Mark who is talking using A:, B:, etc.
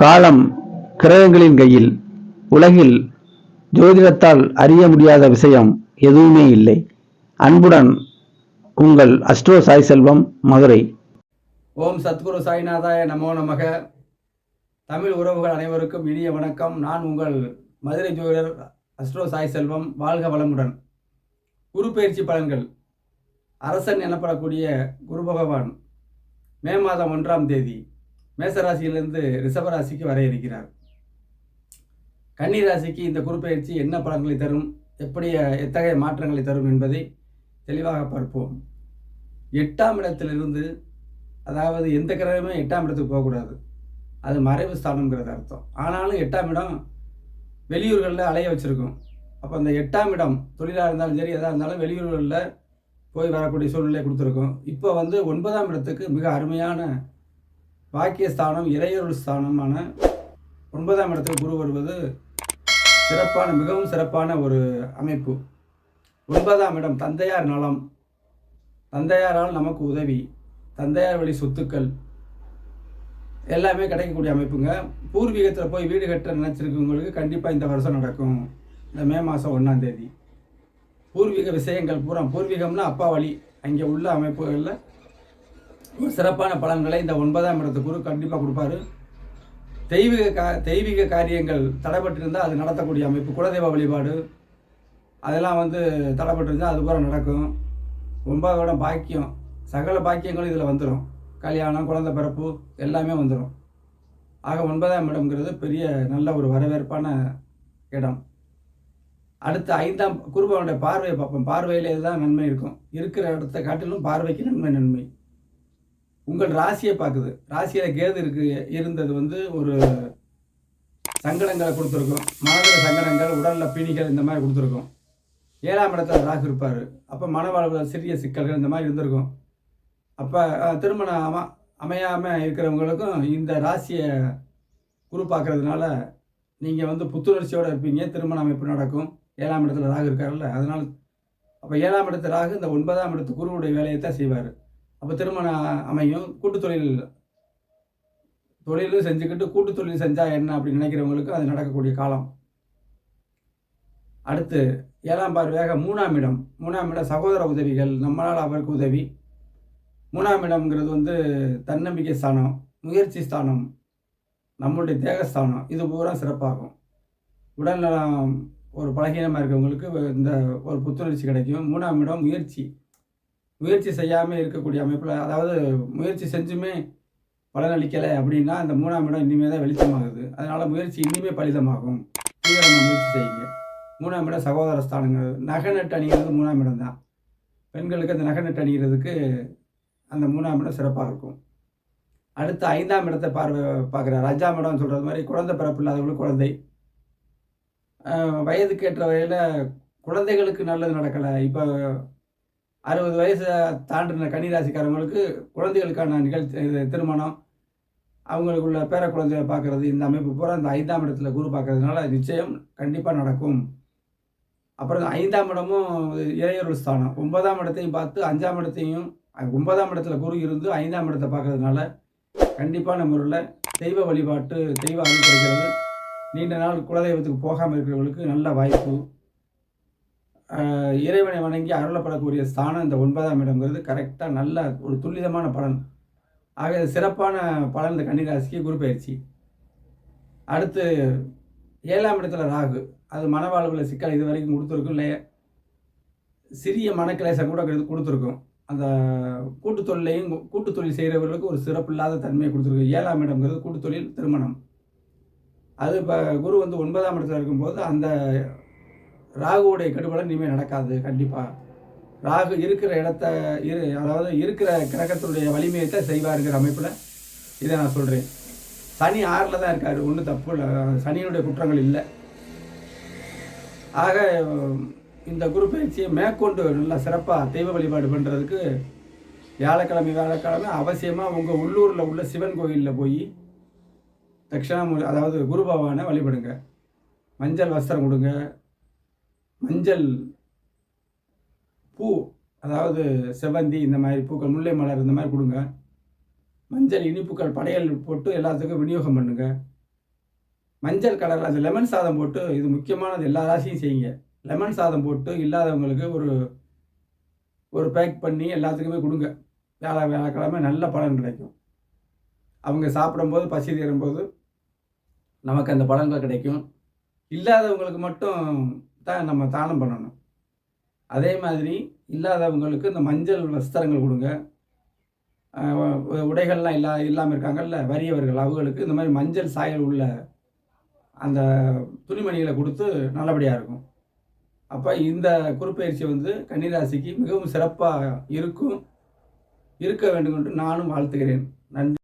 A: காலம் கிரகங்களின் கையில் உலகில் ஜோதிடத்தால் அறிய முடியாத விஷயம் எதுவுமே இல்லை. அன்புடன் உங்கள் அஸ்ட்ரோ சாய் செல்வம் மதுரை.
B: ஓம் சத்குரு சாய்நாதாய நமோ நமக. தமிழ் உறவுகள் அனைவருக்கும் இனிய வணக்கம். நான் உங்கள் மதுரை ஜோதிடர் அஸ்ட்ரோ சாய் செல்வம் வாழ்க வளமுடன். குரு பயிற்சி பலன்கள். அரசன் எனப்படக்கூடிய குரு பகவான் மே மாதம் ஒன்றாம் தேதி. மேசராசியிலிருந்து ரிஷபராசிக்கு வர இருக்கிறார். கன்னி ராசிக்கு இந்த குறிப்பெயர்ச்சி என்ன பலன்களை தரும் எப்படி எத்தகைய மாற்றங்களை தரும் என்பதை தெளிவாக பார்ப்போம். எட்டாம் இடத்திலிருந்து அதாவது எந்த கிரகமே எட்டாம் இடத்துக்கு போகக்கூடாது. அது மறைவு ஸ்தானம்ங்கிறது அர்த்தம். ஆனாலும் எட்டாம் இடம் வெளியூர்களில் அலைய வச்சுருக்கும். அப்போ அந்த எட்டாம் இடம் தொழிலாக இருந்தாலும் சரி எதாக இருந்தாலும் வெளியூர்களில் போய் வரக்கூடிய சூழ்நிலை கொடுத்துருக்கோம். இப்போ வந்து ஒன்பதாம் இடத்துக்கு மிக அருமையான பாக்கிய ஸ்தானம் இறையொருள் ஸ்தானமான ஒன்பதாம் இடத்தில் குரு வருவது சிறப்பான மிகவும் சிறப்பான ஒரு அமைப்பு. ஒன்பதாம் இடம் தந்தையார் நலம். தந்தையாரால் நமக்கு உதவி. தந்தையார் வழி சொத்துக்கள். எல்லாமே கிடைக்கக்கூடிய அமைப்புங்க. பூர்வீகத்தில் போய் வீடு கட்ட நினச்சிருக்கவங்களுக்கு கண்டிப்பாக இந்த வருஷம் நடக்கும். இந்த மே மாதம் ஒன்றாம் தேதி. பூர்வீக விஷயங்கள் பூரா பூர்வீகம்னா அப்பா வழி. அங்கே உள்ள அமைப்புகளில் ஒரு சிறப்பான பலன்களை இந்த ஒன்பதாம் இடத்து குரு கண்டிப்பாக கொடுப்பாரு. தெய்வீக கா தெய்வீக காரியங்கள் தடைப்பட்டிருந்தால் அது நடத்தக்கூடிய அமைப்பு குலதெய்வ வழிபாடு அதெல்லாம் வந்து தடைப்பட்டிருந்தால் அது பூரா நடக்கும். ஒன்பதோட பாக்கியம். சகல பாக்கியங்களும் இதில் வந்துடும் கல்யாணம் குழந்தை பிறப்பு எல்லாமே வந்துடும் ஆக ஒன்பதாம் இடம்ங்கிறது பெரிய நல்ல ஒரு வரவேற்பான இடம். அடுத்து ஐந்தாம் குருபவனுடைய பார்வையை பார்ப்போம். பார்வையிலே தான் நன்மை இருக்கும். இருக்கிற இடத்த காட்டிலும் பார்வைக்கு நன்மை நன்மை. உங்கள் ராசியை பார்க்குது. ராசியில் கேது இருக்கு இருந்தது வந்து ஒரு சங்கடங்களை கொடுத்துருக்கும். மனதில் சங்கடங்கள் உடலில் பிணிகள் இந்த மாதிரி கொடுத்துருக்கும். ஏழாம் இடத்துல ராகு இருப்பார். அப்போ மனவாழ்வில் சிறிய சிக்கல்கள் இந்த மாதிரி இருந்திருக்கும். அப்போ திருமணம் அம அமையாமல் இருக்கிறவங்களுக்கும் இந்த ராசியை குரு பார்க்கறதுனால நீங்கள் வந்து புத்துணர்ச்சியோடு இருப்பீங்க. திருமண அமைப்பு நடக்கும். ஏழாம் இடத்துல ராகு இருக்காருல்ல அதனால் அப்போ ஏழாம் இடத்து ராகு இந்த ஒன்பதாம் இடத்து குருவுடைய வேலையை தான் செய்வார். அப்போ திருமணம் அமையும் கூட்டு தொழில் தொழிலும் செஞ்சுக்கிட்டு கூட்டு தொழில் செஞ்சால் என்ன அப்படின்னு நினைக்கிறவங்களுக்கு அது நடக்கக்கூடிய காலம். அடுத்து ஏழாம் பார்வையாக மூணாம் இடம். மூணாம் இடம் சகோதர உதவிகள் நம்மளால் அவருக்கு உதவி. மூணாம் இடம்ங்கிறது வந்து தன்னம்பிக்கை ஸ்தானம் முயற்சி ஸ்தானம் நம்மளுடைய தேகஸ்தானம். இது பூரா சிறப்பாகும். உடல்நலம் ஒரு பலகீனமாக இருக்கிறவங்களுக்கு இந்த ஒரு புத்துணர்ச்சி கிடைக்கும். மூணாம் இடம் முயற்சி. முயற்சி செய்யாமல் இருக்கக்கூடிய அமைப்பில் அதாவது முயற்சி செஞ்சுமே பலனளிக்கலை அப்படின்னா அந்த மூணாம் இடம் இனிமேல் தான் வெளிச்சமாகுது அதனால் முயற்சி இனிமே பலிதமாகும். முயற்சி செய்யுங்க. மூணாம் இடம் சகோதர ஸ்தானங்கள். நகை நட்டு அணிகிறது மூணாம் இடம் தான். பெண்களுக்கு அந்த நகை நட்டு அணிகிறதுக்கு அந்த மூணாம் இடம் சிறப்பாக இருக்கும். அடுத்து ஐந்தாம் இடத்தை பார்வை பார்க்குறாரு. அஞ்சாம் இடம் சொல்கிறது மாதிரி குழந்தை பிறப்பு இல்லாதவங்களுக்கு குழந்தை. வயதுக்கு ஏற்ற வகையில் குழந்தைகளுக்கு நல்லது நடக்கலை. இப்போ அறுபது வயசு தாண்டின கன்னிராசிக்காரங்களுக்கு குழந்தைகளுக்கான நிகழ்ச்சி இது திருமணம். அவங்களுக்குள்ள பேர குழந்தைகளை பார்க்குறது இந்த அமைப்பு பூரா இந்த ஐந்தாம் இடத்துல குரு பார்க்கறதுனால நிச்சயம் கண்டிப்பாக நடக்கும். அப்புறம் ஐந்தாம் இடமும் இறையொருள் ஸ்தானம். ஒன்பதாம் இடத்தையும் பார்த்து அஞ்சாம் இடத்தையும் ஒன்பதாம் இடத்துல குரு இருந்து ஐந்தாம் இடத்தை பார்க்கறதுனால கண்டிப்பான முறையில் தெய்வ வழிபாட்டு தெய்வ அருள் கிடைக்கிறது. நீண்ட நாள் குலதெய்வத்துக்கு போகாமல் இருக்கிறவங்களுக்கு நல்ல வாய்ப்பு. இறைவனை வணங்கி அருளப்படக்கூடிய ஸ்தானம் இந்த ஒன்பதாம் இடம்ங்கிறது கரெக்டாக நல்ல ஒரு துல்லிதமான பலன். ஆக சிறப்பான பலன் இந்த கன்னிராசிக்கு குரு பயிற்சி. அடுத்து ஏழாம் இடத்துல ராகு. அது மனவாழ்வில் சிக்கல் இது வரைக்கும் கொடுத்துருக்கும் இல்லை சிறிய மனக்கிளேசம் கூட கொடுத்துருக்கும். அந்த கூட்டு தொழிலையும் கூட்டு தொழில் செய்கிறவர்களுக்கு ஒரு சிறப்பு இல்லாத தன்மையை கொடுத்துருக்கு ஏழாம் இடம்ங்கிறது கூட்டு தொழில் திருமணம். அது இப்போ குரு வந்து ஒன்பதாம் இடத்துல இருக்கும்போது அந்த ராகுவுடைய கெடுபலன் இனிமேல் நடக்காது கண்டிப்பாக ராகு இருக்கிற இடத்த இரு அதாவது இருக்கிற கிரகத்தினுடைய வலிமையை தான் செய்வாருங்கிற அமைப்பில் இதை நான் சொல்கிறேன் சனி ஆறில் தான் இருக்கார் ஒன்றும் தப்பு இல்லை. சனியினுடைய குற்றங்கள் இல்லை. ஆக இந்த குரு பயிற்சியை மேற்கொண்டு நல்லா சிறப்பாக தெய்வ வழிபாடு பண்ணுறதுக்கு வியாழக்கிழமை வியாழக்கிழமை அவசியமாக உங்கள் உள்ளூரில் உள்ள சிவன் கோயிலில் போய் தட்சிணாமூர்த்தி அதாவது குரு பகவானை வழிபடுங்க. மஞ்சள் வஸ்திரம் கொடுங்க. மஞ்சள் பூ அதாவது செவந்தி இந்த மாதிரி பூக்கள் முல்லை மலர் இந்த மாதிரி கொடுங்க. மஞ்சள் இனிப்புகள் படையல் போட்டு எல்லாத்துக்கும் விநியோகம் பண்ணுங்க. மஞ்சள் கலரில் அந்த லெமன் சாதம் போட்டு இது முக்கியமானது எல்லா ராசியும் செய்யுங்க. லெமன் சாதம் போட்டு இல்லாதவங்களுக்கு ஒரு ஒரு பேக் பண்ணி எல்லாத்துக்குமே கொடுங்க. வேலை வேலைக்கிழமை நல்ல பலன் கிடைக்கும். அவங்க சாப்பிடும்போது பசி தீரும்போது நமக்கு அந்த பலன்கள் கிடைக்கும். இல்லாதவங்களுக்கு மட்டும் தான் நம்ம தானம் பண்ணணும். அதே மாதிரி இல்லாதவங்களுக்கு இந்த மஞ்சள் வஸ்திரங்கள் கொடுங்க. உடைகள்லாம் இல்லா இல்லாமல் இருக்காங்கல்ல வறியவர்கள் அவங்களுக்கு இந்த மாதிரி மஞ்சள் சாயல் உள்ள அந்த துணிமணிகளை கொடுத்து நல்லபடியாக இருக்கும். அப்போ இந்த குறுப்பயிற்சி வந்து கன்னிராசிக்கு மிகவும் சிறப்பாக இருக்கும். இருக்க வேண்டும் என்று நானும் வாழ்த்துகிறேன். நன்றி.